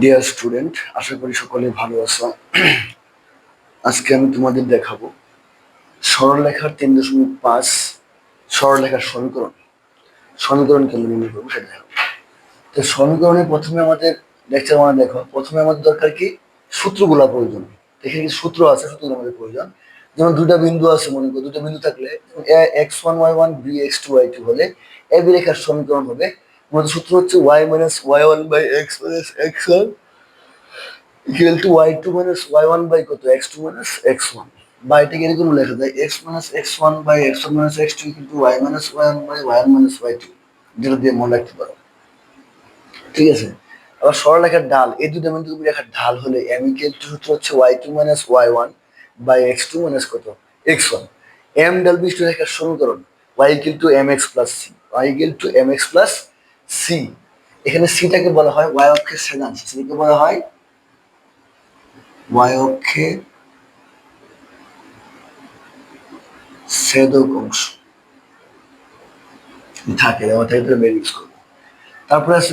Dear student আশা করি সকলে ভালো আছো। আজকে আমি তোমাদের দেখাবো সরলরেখার তিন দশমিক পাঁচ সরলরেখার সমীকরণ সমীকরণ কেমন নির্ণয় করব সেটা দেখাবো। তো সমীকরণে প্রথমে আমাদের লেকচার মানে দেখো, প্রথমে আমাদের দরকার কি? সূত্রগুলা প্রয়োজন। এখানে কি সূত্র আছে, সূত্রগুলো আমাদের প্রয়োজন। যেমন দুটা বিন্দু আছে মনে করো দুটা বিন্দু থাকলে X one Y one B X two Y two হলে এ বি রেখার সমীকরণ হবে মূলত সূত্র হচ্ছে Y minus Y one by X minus X one equal to Y two minus Y one by কত? X two minus X one বা এটাকে এরকম লেখা যায় X minus X one by X one minus X two equal to Y minus Y one by Y one minus Y two যেটা দিয়ে মনে রাখতে পারো। ঠিক আছে? আবার সরলরেখার ঢাল এই দুটো বিন্দু রেখার ঢাল হলে এম ইকুয়াল টু সূত্র হচ্ছে Y two minus Y one by X two minus কত? এক্স ওয়ান এম ডাল বিশিষ্ট রেখার সমীকরণ Y equal to M X plus C Y equal to M X plus C এখানে সিটাকে বলা হয় ওয়াই অক্ষের সেদাংশ সিকে বলা হয় ওয়াই অক্ষে অংশ। থাকে করব। তারপরে আছে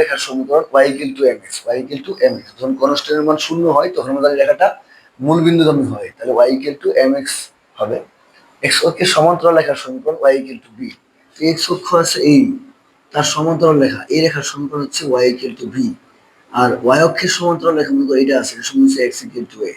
রেখার সমীকরণ Y equal to M X Y equal to M X যখন কনস্ট্যান্টের মান শূন্য হয়, তখন আমাদের রেখাটা মূল বিন্দুগামী হয়। তাহলে Y equal to M X হবে। এক্স অক্ষের সমান্তরাল লেখার সমীকরণ Y equal to B X অক্ষ আছে এই। তার সমান্তরাল রেখা। এই রেখার সমীকরণ হচ্ছে ওয়াই ইকুয়াল টু বি আর ওয়াই অক্ষের সমান্তরাল রেখা করো এটা আছে সমীকরণ হচ্ছে এক্স ইকুয়াল টু এ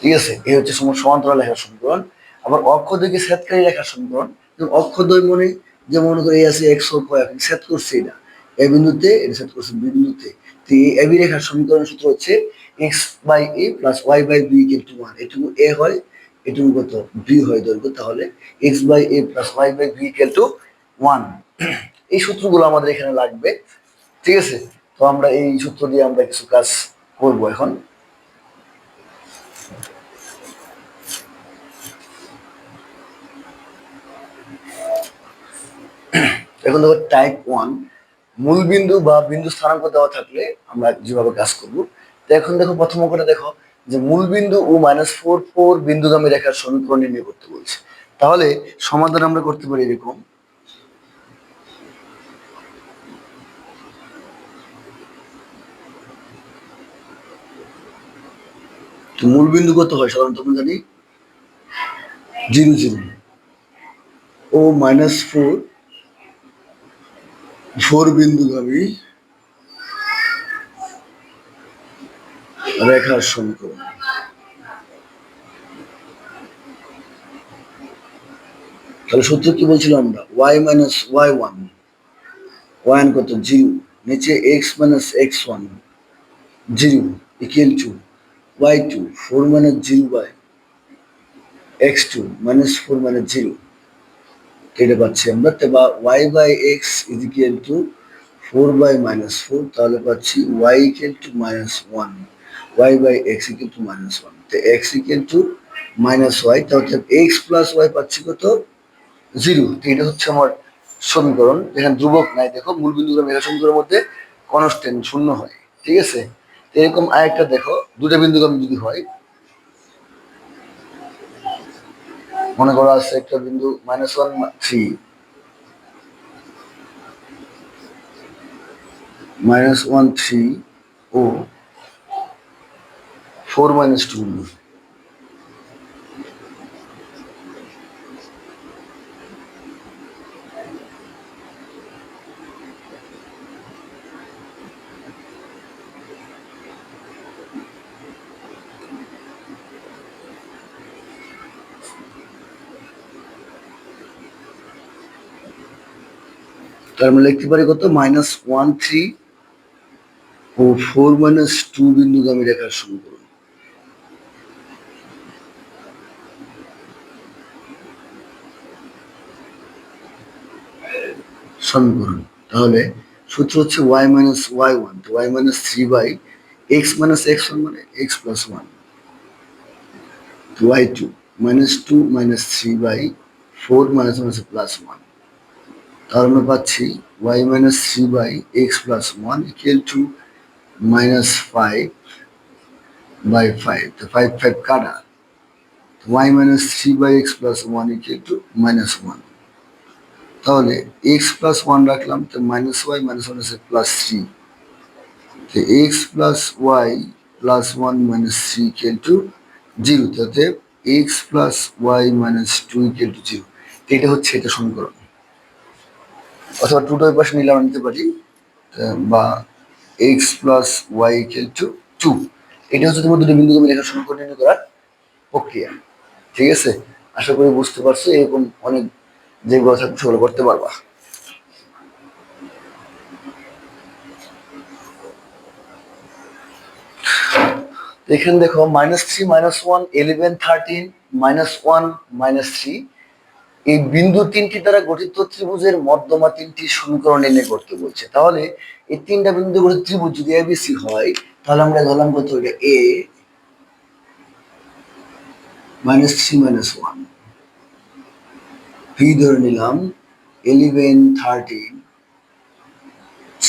ঠিক আছে? এই হচ্ছে সম- সমান্তরাল রেখার সমীকরণ। আবার অক্ষ দিকে ছেদকারী রেখার সমীকরণ। অক্ষ দ্বয় মনে যে মনে করো এই আছে এক্স অক্ষ এখন সেট করছে এটা। এ বিন্দুতে, এটা সেট করছে বি বিন্দুতে। তো এই এবি রেখার সমীকরণ সূত্র হচ্ছে X by A plus Y by B equal to one এটুকু এ হয়, এটুকু কত? বি হয় দৈর্ঘ্য। তাহলে X by A plus Y by B equal to one এই সূত্রগুলো আমাদের এখানে লাগবে, ঠিক আছে? তো আমরা এই সূত্র দিয়ে আমরা কিছু কাজ করব এখন। এখন দেখো টাইপ ওয়ান মূল বিন্দু বা বিন্দু স্থানাঙ্ক দেওয়া থাকলে আমরা যেভাবে কাজ করব। তো এখন দেখো প্রথম অঙ্কটা দেখো, যে মূল বিন্দু ও মাইনাস ফোর ফোর বিন্দু বিন্দুগামী রেখার সমীকরণ নির্ণয় করতে বলছে। তাহলে সমাধান আমরা করতে পারি এরকম। তো মূল বিন্দু কত হয় সাধারণত আমরা জানি? Zero zero. ও মাইনাস ফোর ফোর বিন্দু বিন্দুগামী রেখার সমীকরণ তাহলে সূত্র কি বলছিলাম আমরা? Y minus Y one one কত? জিরো। নিচে X minus X one zero equal to Y two four minus zero by X two minus four minus zero. এটা পাচ্ছি আমরা। তো বা Y by X is equal to four by minus four তাহলে পাচ্ছি Y equal to minus one Y by X equal to minus one তো X equal to minus Y তাহলে x plus Y পাচ্ছি কত? জিরো। তো এটা হচ্ছে আমার সমীকরণ। যেখানে ধ্রুবক নাই, দেখো। মূল বিন্দু মেঘা সমীকরণের মধ্যে কনস্ট্যান্ট শূন্য হয়। ঠিক আছে? এরকম আরেকটা দেখো, দুটো বিন্দুগামী যদি হয়, মনে করো আছে একটা বিন্দু minus one three minus one three ও ফোর মাইনাস টু বিন্দু। তার মানে লিখতে পারি কত? মাইনাস ওয়ান থ্রি ও ফোর মাইনাস টু বিন্দুগামী রেখার সমীকরণ। সমীকরণ। তাহলে সূত্র হচ্ছে ওয়াই মাইনাস ওয়াই ওয়ান তো Y minus three by X minus X one মানে X plus one Y two minus two minus three by four minus minus plus one তাহলে আমরা পাচ্ছি Y minus three by X plus one equal to minus five by five তো five five কাটা Y minus three by X plus one equal to minus one তাহলে x plus one রাখলাম, তো minus Y minus one আছে plus three X plus Y plus one minus three equal to zero তাতে X plus Y minus two equal to zero এটা হচ্ছে এটা সমীকরণ। অথবা টুটো ওই পাশে নিলে আমরা নিতে পারি বা X plus Y equal to two এটা হচ্ছে তোমার দুটো বিন্দুকে লেখার সমীকরণ নির্ণয় করার প্রক্রিয়া। ঠিক আছে? আশা করি বুঝতে পারছ, এরকম অনেক যেগুলো থাকবে সেগুলো করতে পারবা। এখানে দেখো minus three minus one eleven thirteen minus one minus three এই বিন্দু তিনটি দ্বারা গঠিত ত্রিভুজের মধ্যমা তিনটি সমীকরণ নির্ণয় করতে বলছে। তাহলে এই তিনটা বিন্দু গঠিত ত্রিভুজ যদি এবিসি হয়, তাহলে আমরা ধরলাম কত এটা? A minus three minus one B ধরে নিলাম ইলেভেন থার্টিন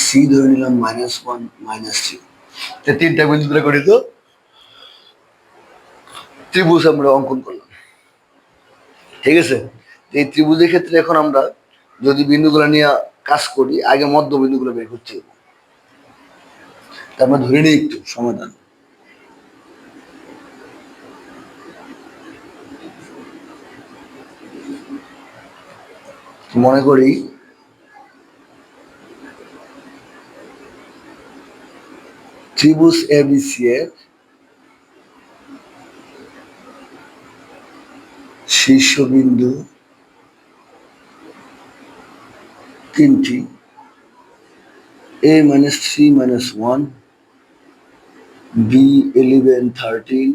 সি ধরে নিলাম মাইনাস ওয়ান মাইনাস থ্রি তিনটা বিন্দু দ্বারা গঠিত ত্রিভুজ আমরা অঙ্কন করলাম। ঠিক আছে? এই ত্রিভুজের ক্ষেত্রে এখন আমরা যদি বিন্দুগুলো নিয়ে কাজ করি, আগে মধ্য বিন্দুগুলো বের করতে হবে আমরা ধরে নিই একটু সমাধান। মনে করি ত্রিভুজ এবিসি এর শীর্ষবিন্দু তিনটি A minus three minus one B eleven thirteen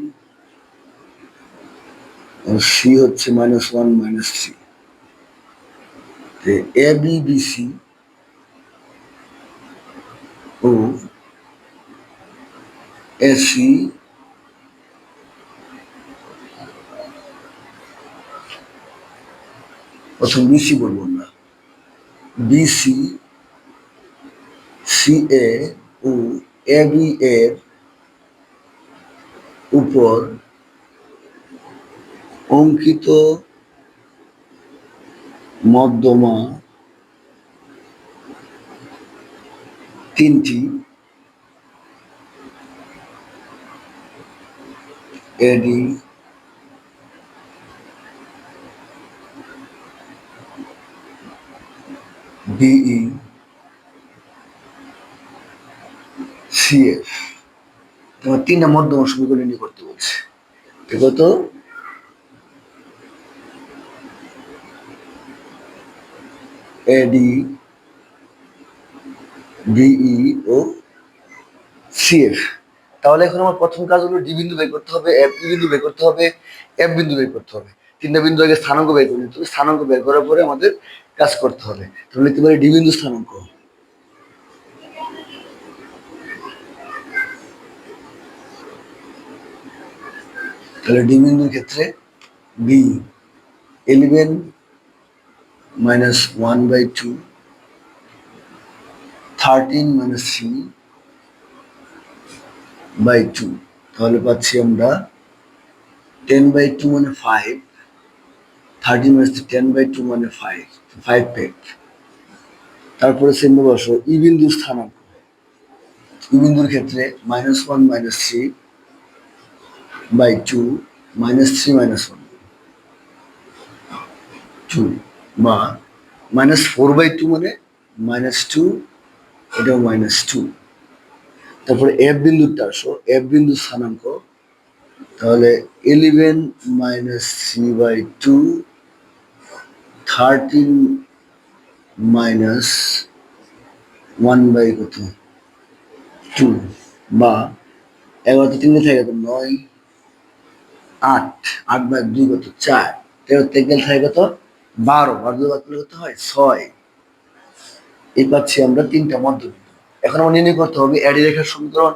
C হচ্ছে minus one minus three A B B C O AC প্রথম বিসি বলব বিসি সি এ ও এ বি এর উপর অঙ্কিত মধ্যমা তিনটি এডি বিই সিএফ তোমার তিনটা মধ্যম সমীকরণ করতে বলছে। ঠিক তো এডি বিই ও সিএফ তাহলে এখন আমার প্রথম কাজ হলো ডি বিন্দু বের করতে হবে এফ বিন্দু বের করতে হবে এফ বিন্দু বের করতে হবে। তিনটা বিন্দু আগে স্থানাঙ্ক বের করে নিতে হবে স্থানাঙ্ক বের করার পরে আমাদের কাজ করতে হবে। তাহলে লিখতে পারি ডি বিন্দু স্থানাঙ্ক তাহলে ডি বিন্দুর ক্ষেত্রে B eleven minus one by two thirteen minus three by two তাহলে পাচ্ছি আমরা টেন বাই টু মানে five thirty minus ten by two মানে ফাইভ ফাইভ পেপ তারপরে সেমে বসো, ই বিন্দু স্থানাঙ্ক। ই বিন্দুর ক্ষেত্রে minus one minus three by two minus three minus one two বা মাইনাস ফোর বাই টু মানে মাইনাস টু এটাও মাইনাস টু তারপরে এফ বিন্দুটা আসো এফ বিন্দু স্থানাঙ্ক, তাহলে eleven minus three by two thirteen minus one by কত? টু বা এগারোতে তিনটে থাকে কত? নয়, আট। আট বাই দুই কত? চার। তেরো থেকে থাকে কত? বারো। বারো দুই বাদ করলে কত হয়? ছয়। এই পাচ্ছি আমরা তিনটা মধ্যবিন্দু এখন আমার নির্ণয় করতে হবে এডি রেখার সমীকরণ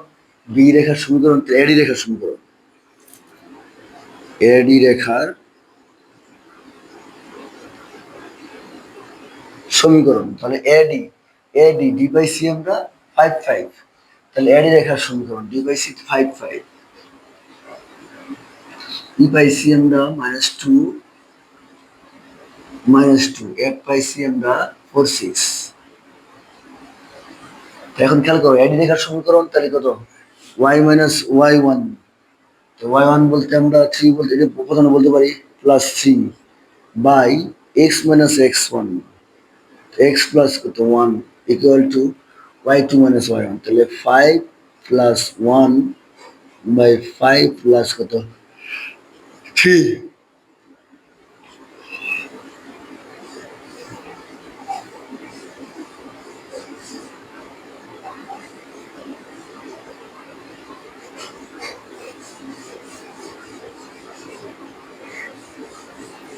বি রেখার সমীকরণ এডি রেখার সমীকরণ। এডি রেখার সমীকরণ, তাহলে AD AD D by C আমরা ফাইভ ফাইভ তাহলে এডি রেখার সমীকরণ D by C five five E C আমরা minus two minus two F C আমরা ফোর সিক্স এখন খেয়াল করো এডি রেখার সমীকরণ তাহলে কত? ওয়াই মাইনাস ওয়াই ওয়ান তো ওয়াই ওয়ান বলতে আমরা থ্রি বলতে প্রথমে বলতে পারি plus three by X minus X one X plus কত one equal to Y two minus Y one তাহলে five plus one by five plus কত? থ্রি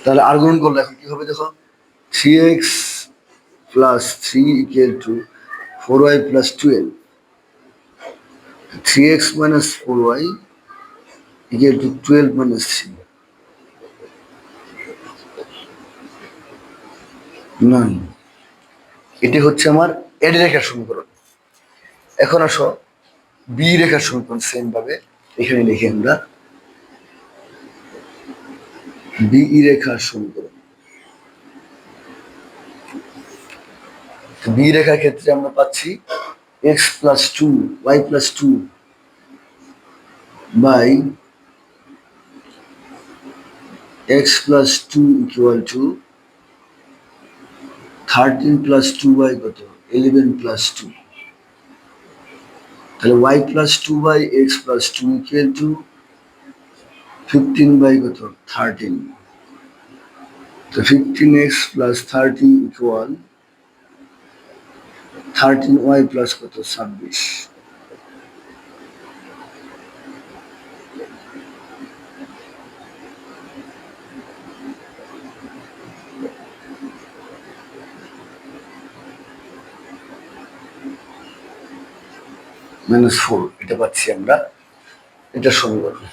তাহলে আর গ্রহণ করলে এখন কি হবে দেখো? Three X plus three equal to four Y plus twelve three X minus four Y equal to twelve minus three নয় এটি হচ্ছে আমার এডি রেখার সমীকরণ। এখন আসো বি রেখার সমীকরণ সেম ভাবে এখানে লিখি আমরা। বিই রেখার সমীকরণ। বি রেখার ক্ষেত্রে আমরা পাচ্ছি X plus two Y plus two by X plus two equal to thirteen plus two by কত? ইলেভেন প্লাস টু তাহলে Y plus two by X plus two equal to fifteen by কত? Thirteen তো fifteen X plus thirty equal thirteen Y plus কত? ছাব্বিশ। Minus four এটা পাচ্ছি আমরা। এটা সমীকরণ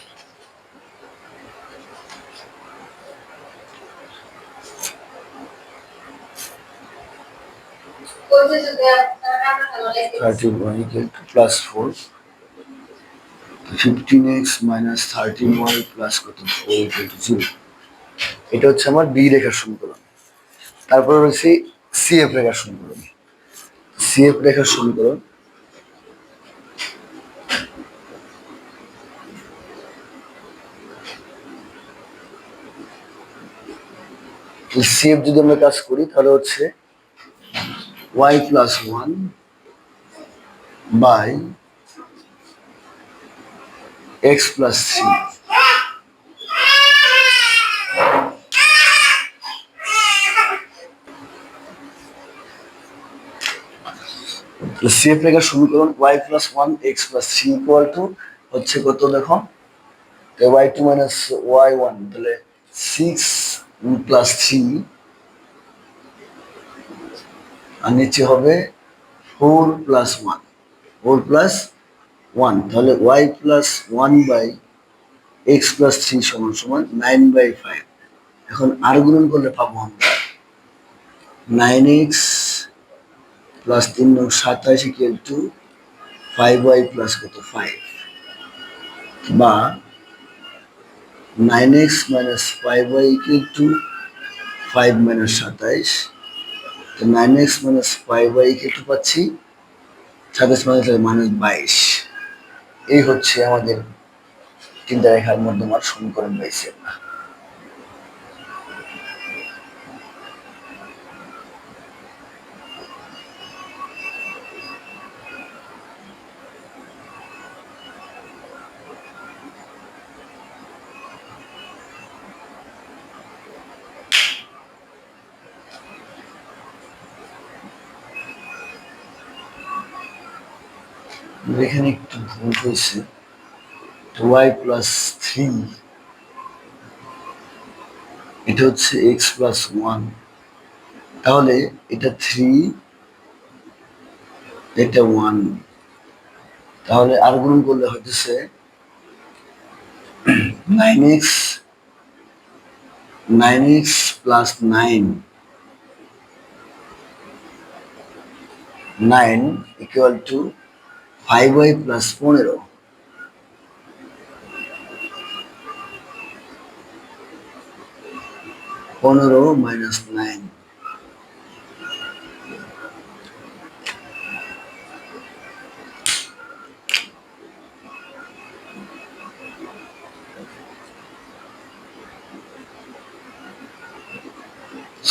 thirty one equal to plus four fifteen X minus thirteen Y plus কত? ফোর ইকুয়াল টু এটা হচ্ছে আমার বি রেখার সমীকরণ। তারপরে রয়েছে সিএফ রেখার সমীকরণ। সিএফ রেখার সমীকরণ সিএফ যদি আমরা কাজ করি, তাহলে হচ্ছে y plus 1 by x plus 3 CF রেখার সমীকরণ y plus one X plus three equal to হচ্ছে কত দেখো? Y two minus Y one, তাহলে সিক্স প্লাস থ্রি। আর নিচে হবে four plus one. Four plus one তাহলে Y plus one by X plus three সমান সমান নাইন বাই ফাইভ এখন আর গুণন করলে পাবো আমরা নাইন এক্স প্লাস তিন নং সাতাশ equal to five Y plus কত? ফাইভ বা nine X minus five Y equal to five minus সাতাইশ তো nine X minus five Y একটু পাচ্ছি সাতাশ মাইনাস মানুষ বাইশ। এই হচ্ছে আমাদের চিন্তা রেখার মধ্যমার সমীকরণ পাইছি এখানে একটু ভুল হয়েছে ওয়াই প্লাস থ্রি এটা হচ্ছে এক্স প্লাস ওয়ান তাহলে এটা থ্রি এটা ওয়ান তাহলে আর গুণ করলে হইতেছে nine x nine x plus nine nine equal to five y plus পনেরো পনেরো মাইনাস নাইন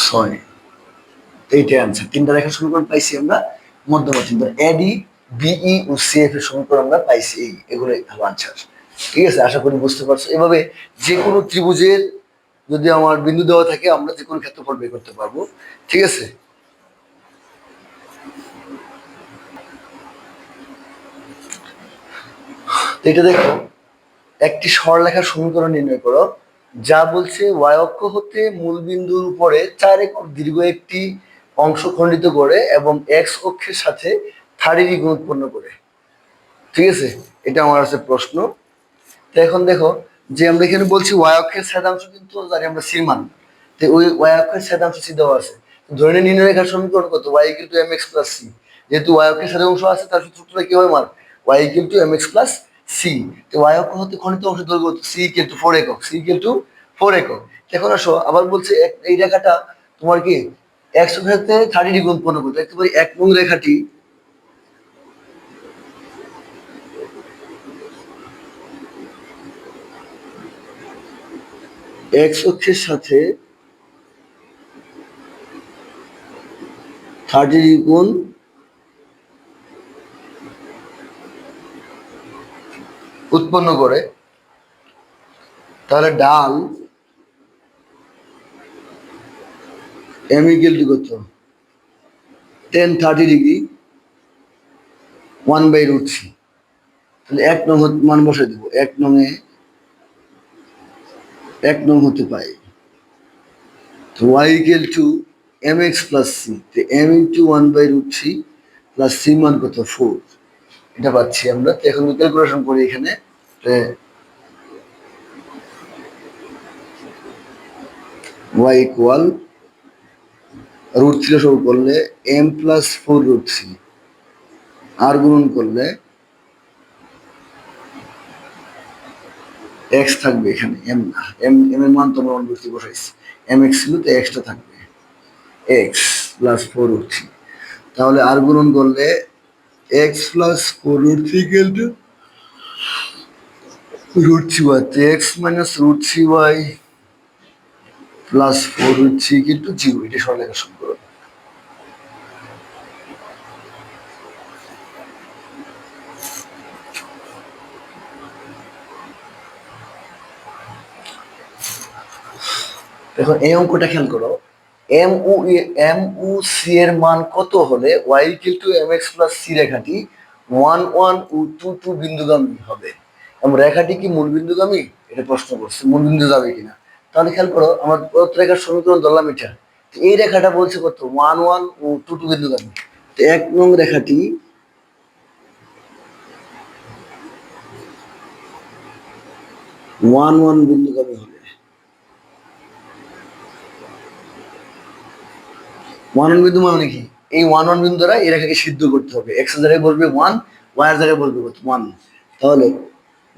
ছয় এইটাই আনসার তিনটা দেখা শুরু পাইছি আমরা। মধ্যবর্তী এডি বিই ও সিএফ এর সমীকরণ আমরা পাইছি এই, এগুলোই হলো আনসার ঠিক আছে? আশা করি বুঝতে পারছ। এভাবে যে কোনো ত্রিভুজের যদি আমার বিন্দু দেওয়া থাকে, আমরা যে কোনো ক্ষেত্রফল বের করতে পারব। ঠিক আছে? এটা দেখো, একটি সরলরেখার সমীকরণ নির্ণয় করো, যা বলছে y অক্ষ হতে মূল বিন্দুর উপরে চার একক দীর্ঘ একটি অংশ খণ্ডিত করে এবং এক্স অক্ষের সাথে থার্ডি গুণ উৎপন্ন করে। ঠিক আছে? এটা আমার আছে প্রশ্ন। তো এখন দেখো, যে আমরা এখানে বলছি y অক্ষের কিন্তু জানি আমরা সি মান তো ওই y অক্ষের সি দেওয়া আছে। ধরে নিয়ে নির্ণয় রেখার সমীকরণ কত? y equal to mx plus c যেহেতু y অক্ষের আছে, তার সূত্রটা কি হয়? মান y equal to mx plus c তো y অক্ষ হতে খণ্ডিত অংশ দৈর্ঘ্য ইকুয়াল টু 4 একক ইকুয়াল টু 4 একক। এখন আসো, আবার বলছে এই রেখাটা তোমার কি? অক্ষের সাথে 30 ডিগ্রি উৎপন্ন করতে পারি এক নং রেখাটি এক্স অক্ষের সাথে থার্টি গুণ উৎপন্ন করে, তাহলে ডাল এম ইকুয়াল টু কত? Tan thirty degree one by root three তাহলে এক নং মান বসে দেবো। এক নঙে এক নং হতে পাই তো y equal to m x plus c তো m into one by root three plus c মান কত? ফোর এটা পাচ্ছি আমরা। এখন ক্যালকুলেশন করি এখানে। ওয়াই ইকুয়াল রুট থ্রি সব করলে m plus four root three আর গুণন করলে এক্স থাকবে এখানে এম না। এম এম এর মান তোমরা অনুবর্তী বসাইছি। এম এক্স ছিল তো এক্সটা থাকবে। X plus four root three তাহলে আর গুণন করলে x plus four root three কিন্তু রুট থ্রি ওয়াই তো x minus root three y plus four root three কিন্তু জিরো এটা সরলেখা সমীকরণ। এখন এই অঙ্কটা খেয়াল করো। এম ও এম ও সি এর মান কত হলে y equal to m x plus c রেখাটি ওয়ান ওয়ান ও টু টু বিন্দুগামী হবে? এবং রেখাটি কি মূল বিন্দুগামী? এটা প্রশ্ন করছে, মূল বিন্দু যাবে কিনা? তাহলে খেয়াল করো, আমার পথ রেখার সমীকরণ ধরলাম এটা। এই রেখাটা বলছে কত? ওয়ান ওয়ান ও টু টু বিন্দুগামী। তো এক নং রেখাটি ওয়ান ওয়ান বিন্দুগামী হবে ওয়ান ওয়ান বিন্দু মানে কি? এই ওয়ান ওয়ান বিন্দু দ্বারা এই রেখাকে সিদ্ধ করতে হবে। এক্স জায়গায় বলবে ওয়ান ওয়াই এর জায়গায় বলবে ওয়ান তাহলে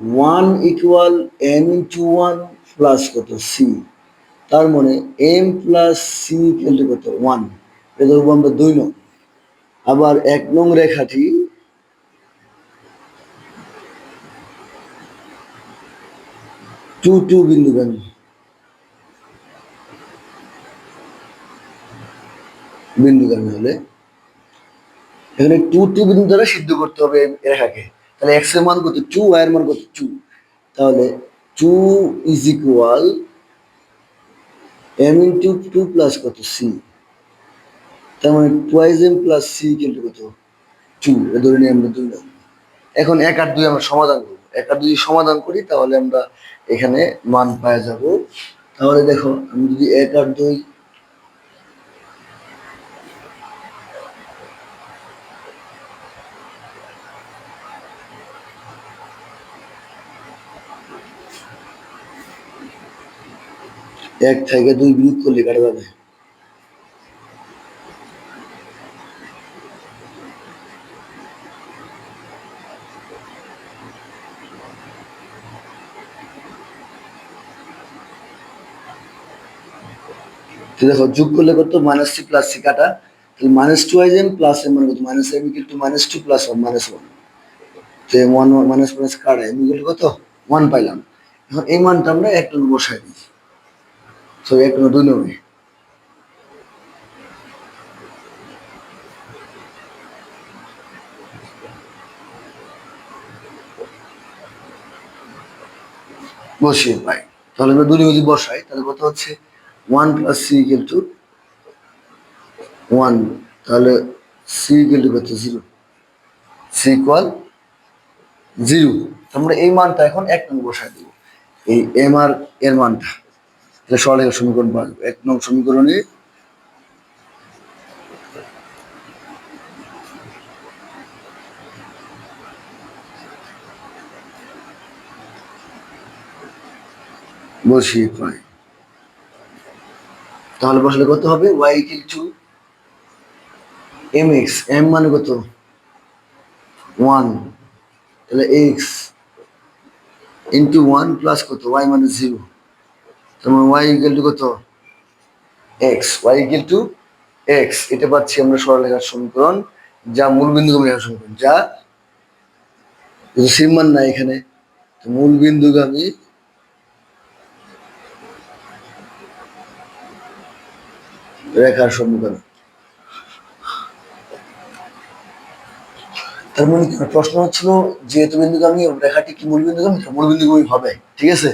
one equal m into one plus কত? সি তার মানে এম প্লাস সি ইকুয়াল কত? ওয়ান এটা ধরবো আমরা দুই নং। আবার এক নং রেখাটি টু টু বিন্দুগামী বিন্দুগামী হলে। এখানে টু টু বিন্দু দ্বারা সিদ্ধ করতে হবে রেখাকে। তাহলে এক্সের মান কত? টু ওয়াই এর মান কত? টু তাহলে two is equal m into two plus কত? সি তার মানে টুয়াইজ এম প্লাস সি কিন্তু কত? টু ধরে নিয়ে আমরা দুই এখন এক আর দুই আমরা সমাধান করব। এক আর দুই সমাধান করি, তাহলে আমরা এখানে মান পাওয়া যাব। তাহলে দেখো, আমি যদি এক আর দুই এক থেকে দুই বিয়োগ করলে কাটা যাবে। দেখো, যোগ করলে কত? মাইনাস থ্রি প্লাস সি কাটা। তাহলে minus twice m plus m মানে কত? Minus m equal to minus two plus one minus one তো ওয়ান মাইনাস মাইনাস কাটা এম ইকুয়াল কত? ওয়ান পাইলাম। এখন এই মানটা আমরা এক নং বসাই দিই। तो एक में दोनों में বসিয়ে পাই তাহলে আমরা দুটো যদি বসাই। তাহলে কত হচ্ছে? One plus c equal to one তাহলে সি ইকুয়াল টু কত? জিরো সি ইকুয়াল জিরো আমরা এই মানটা এখন এক নম্বর বসাই দেব। এই এম আর এর মানটা। তাহলে সরলেখার সমীকরণ পাওয়া যাবে এক নং সমীকরণে বসিয়ে পাই তাহলে বসলে কত হবে? Y equal to m x m মানে কত? ওয়ান তাহলে এক্স ইন্টু ওয়ান প্লাস কত? ওয়াই মানে জিরো তোমার ওয়াই ইকুয়াল টু কত? X y equal to x এটা পাচ্ছি আমরা সরলরেখার সমীকরণ, যা মূলবিন্দু রেখার সমীকরণ। যা সিমান না এখানে। তো মূল বিন্দুগামী রেখার সমীকরণ। তার মানে প্রশ্ন হচ্ছিল যেহেতু বিন্দুগামী রেখাটি কি মূল বিন্দুগামী তো মূল বিন্দুগামী হবে ঠিক আছে?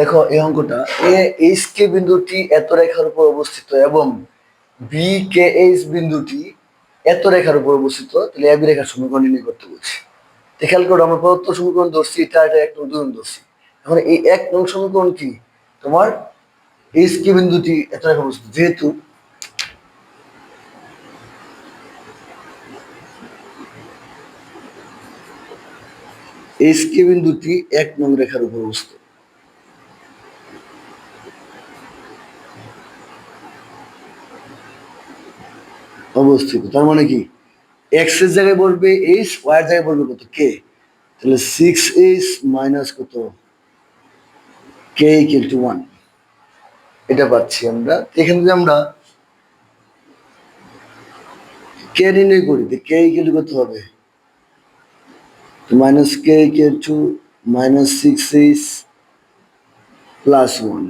দেখো, এই অঙ্কটা, এ এইচ কে বিন্দুটি এত রেখার উপর অবস্থিত এবং বি কে এইচ বিন্দুটি এত রেখার উপর অবস্থিত, তাহলে এবি রেখার সমীকরণ নির্ণয় করতে বলছি। খেয়াল করো, আমরা প্রদত্ত সমীকরণ ধরছি, এটা এটা এক নং দুই ধরছি। এখন এই এক নং সমীকরণ কি? তোমার এইচ কে বিন্দুটি এত রেখা অবস্থিত, যেহেতু এইচ কে বিন্দুটি এক নং রেখার উপর অবস্থিত। অবস্থিত। তার মানে কি? এক্সের জায়গায় বলবে এইচ ওয়াই এর জায়গায় বলবে কত? কে তাহলে সিক্স এইচ মাইনাস কত? কে ইকুয়াল টু ওয়ান এটা পাচ্ছি আমরা। এখানে যদি আমরা কে নির্ণয় করি কে ইকুয়াল টু কত হবে? Minus k equal to minus six h plus one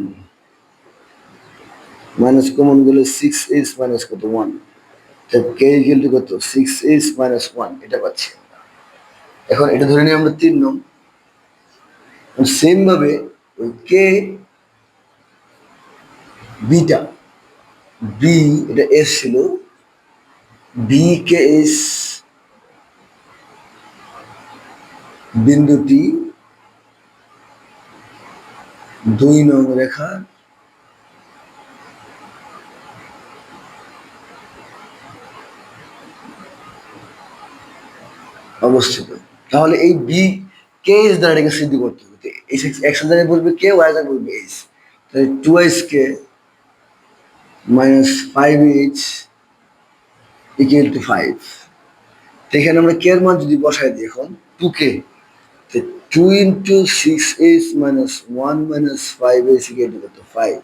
minus common গেলে সিক্স এইচ মাইনাস কত? ওয়ান কে ইকুয়াল কত সিক্স এইচ মাইনাস ওয়ান এটা পাচ্ছি। এখন এটা ধরে নিই আমরা তিন নং সেম ভাবে ওই কে বিটা বি এটা এস ছিল বি কে এস বিন্দুটি দুই নং রেখা অবস্থিত। তাহলে এই বি কে এস দ্বারা এটাকে সিদ্ধ করতে হবে। এই এক্স দ্বারা বলবে কে ওয়াই দ্বারা বলবে এইচ তাহলে two s k minus five h equal to five এখানে আমরা কে এর মান যদি বসাই দিই এখন two k two into six h minus one minus five h equal to কত? ফাইভ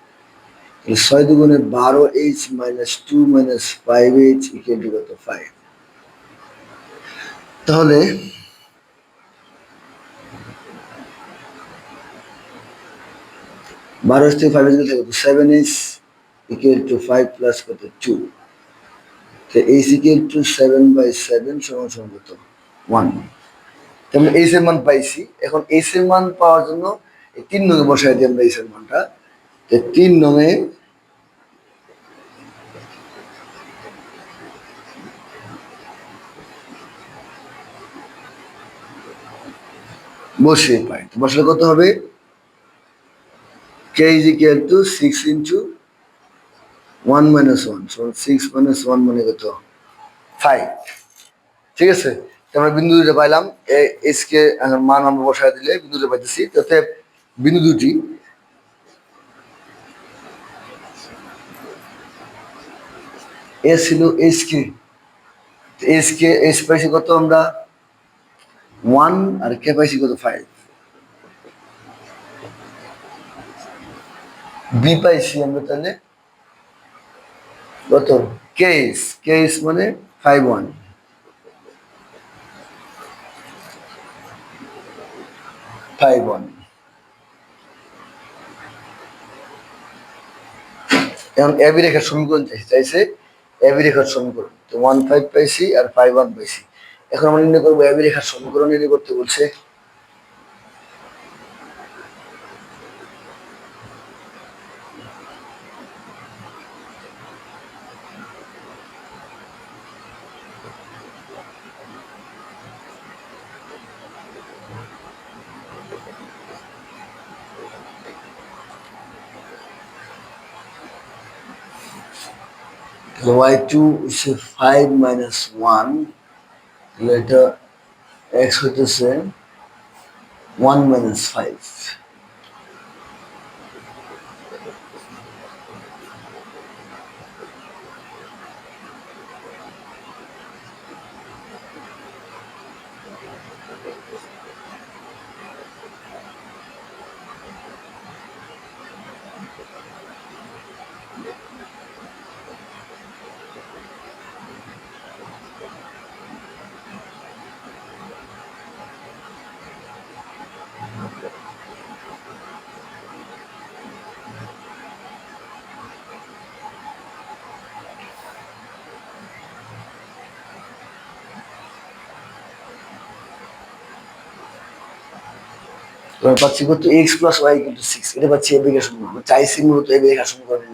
তাহলে ছয় দুগুণে বারো h minus two minus five h equal to কত? ফাইভ তাহলে বারো থেকে ফাইভ থেকে কত seven h equal to five plus কত? টু তো h equal to seven by seven সমান সমান কত? ওয়ান তেমন এইচ এর মান পাইছি। এখন এইচ এর মান পাওয়ার জন্য এই তিন নঙে বসাই দিই আমরা এইচ এর মানটা। তিন নঙে বসিয়ে পাই তো বসলে কত হবে? K is equal to six into one minus one six minus one মানে কত? ফাইভ ঠিক আছে? আমরা বিন্দু দুটো পাইলাম। এস কে মান আমরা বসায় দিলে বিন্দু দুটো পাইতেছি। তাতে বিন্দু দুটি এ ছিল s k s k s পাইছি কত আমরা? ওয়ান আর কে পাইছি কত? ফাইভ। বি পাইছি আমরা তাহলে কত? কেস কেস মানে ফাইভ ওয়ান। Five one. এখন এবি রেখার সমীকরণ চাইছে চাইছে এবি রেখার সমীকরণ। তো ওয়ান ফাইভ পাইছি আর ফাইভ ওয়ান পাইছি। এখন আমরা নির্ণয় করব এবি রেখার সমীকরণ নির্ণয় করতে বলছে। তাহলে ওয়াই টু হচ্ছে ফাইভ মাইনাস ওয়ান তাহলে এটা এক্স হইতেছে ওয়ান মাইনাস ফাইভ পাচ্ছি কত এক্স প্লাস ওয়াই কিন্তু সিক্স এটা পাচ্ছি সমীকরণ চাইছি মূলত নির্ণয় করতে